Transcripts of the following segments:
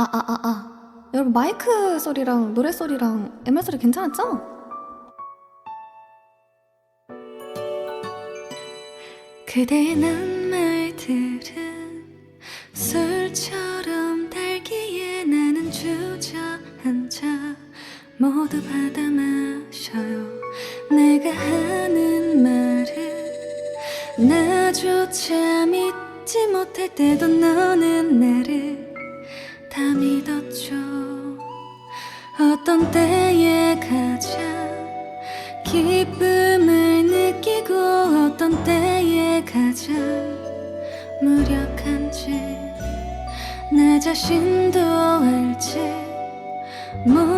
아, 아, 아, 아. 여러분, 마이크 소리랑 노래 소리랑 MR 소리 괜찮았죠? 그대의 낱말들은 술처럼 달기에 나는 주저앉아 모두 받아 마셔요 내가 하는 말을 나조차 믿지 못할 때도 너는 나를 다 믿었죠. 어떤 때에 가장 기쁨을 느끼고 어떤 때에 가장 무력한지 나 자신도 알지 못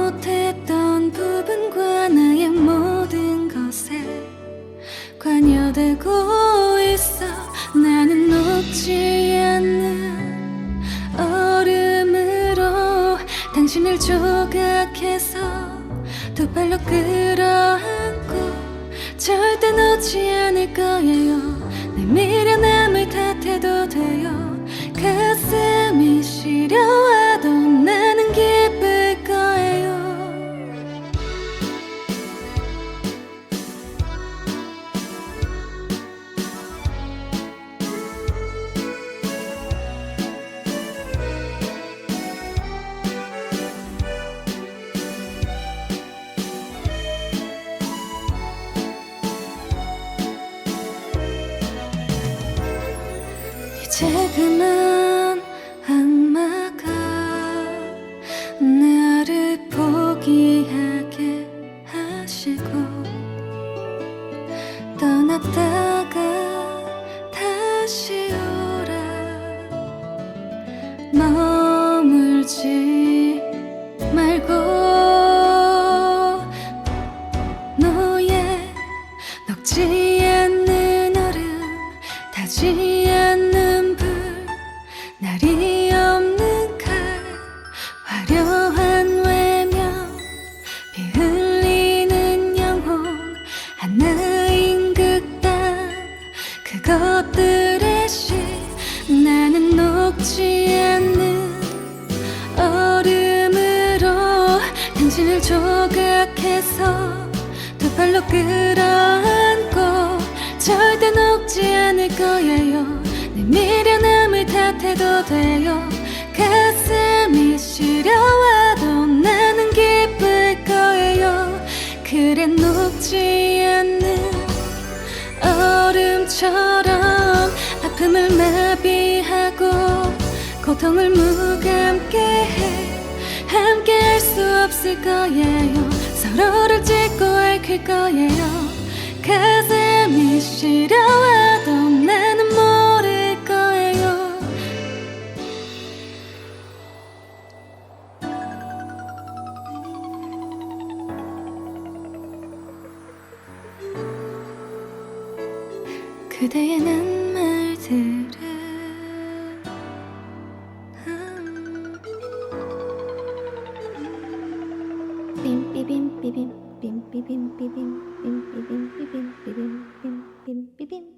당신을 조각해서 두 발로 끌어안고 절대 놓지 않을 거예요. 내 미련함을 탓해도 돼요 그만 악마가 나를 포기하게 하시고 떠났다가 다시 오라 머물지 것들의 시 나는 녹지 않는 얼음으로 당신을 조각해서 두 발로 끌어안고 절대 녹지 않을 거예요. 내 미련함을 탓해도 돼요. 가슴이 시려와도 나는 기쁠 거예요. 그래 녹지 않는 얼음처럼 아픔을 마비하고 고통을 무감게 해. 함께 할 수 없을 거예요. 서로를 찢고 얽힐 거예요. 가슴이 시려와도 그대의 낱말들은 음. 빔비빔 비빔 빔비빔 비빔 빔비빔 비빔 빔비빔비빔 빔 비빔